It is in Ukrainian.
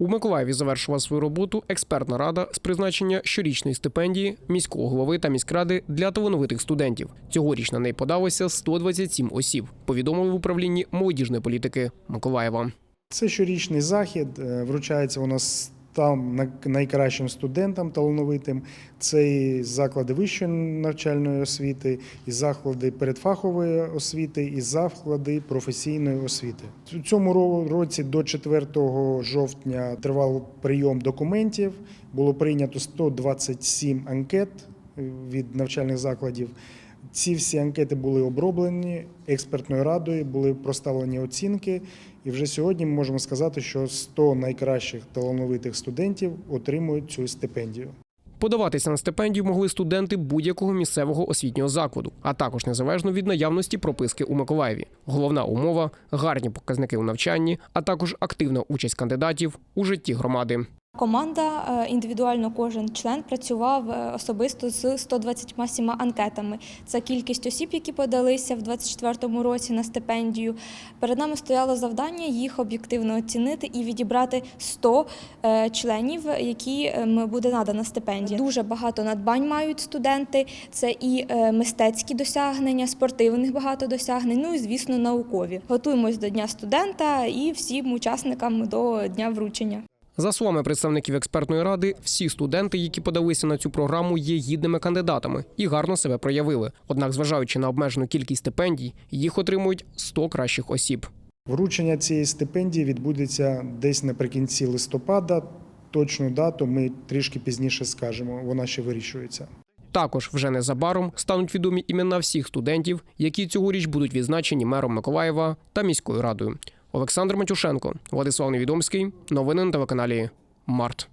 У Миколаєві завершила свою роботу експертна рада з призначення щорічної стипендії міського голови та міськради для талановитих студентів. Цьогоріч на неї подалося 127 осіб. Повідомили в управлінні молодіжної політики Миколаєва. Це щорічний захід. е, Вручається у нас там на- найкращим студентам талановитим. Це і заклади вищої навчальної освіти, і заклади передфахової освіти, і заклади професійної освіти. У цьому році до 4 жовтня тривав прийом документів. Було прийнято 127 анкет від навчальних закладів. Ці всі анкети були оброблені експертною радою, були проставлені оцінки. І вже сьогодні ми можемо сказати, що 100 найкращих талановитих студентів отримують цю стипендію. Подаватися на стипендію могли студенти будь-якого місцевого освітнього закладу, а також незалежно від наявності прописки у Миколаєві. Головна умова гарні показники у навчанні, а також активна участь кандидатів у житті громади. Команда е, індивідуально кожен член працював е, особисто з 127 анкетами. Це кількість осіб, які подалися в 2024 році на стипендію. Перед нами стояло завдання їх об'єктивно оцінити і відібрати 100 е, членів, яким буде надана стипендія. Дуже багато надбань мають студенти. Це і мистецькі досягнення, спортивних багато досягнень. Ну і звісно, наукові. Готуємось до дня студента і всім учасникам до дня вручення. За словами представників експертної ради, всі студенти, які подалися на цю програму, є гідними кандидатами і гарно себе проявили. Однак, зважаючи на обмежену кількість стипендій, їх отримують 100 кращих осіб. Вручення цієї стипендії відбудеться десь наприкінці листопада. Точну дату ми трішки пізніше скажемо. Вона ще вирішується. Також вже незабаром стануть відомі імена всіх студентів, які цьогоріч будуть відзначені мером Миколаєва та міською радою. Олександр Матюшенко, Владислав Невідомський. Новини на телеканалі Март.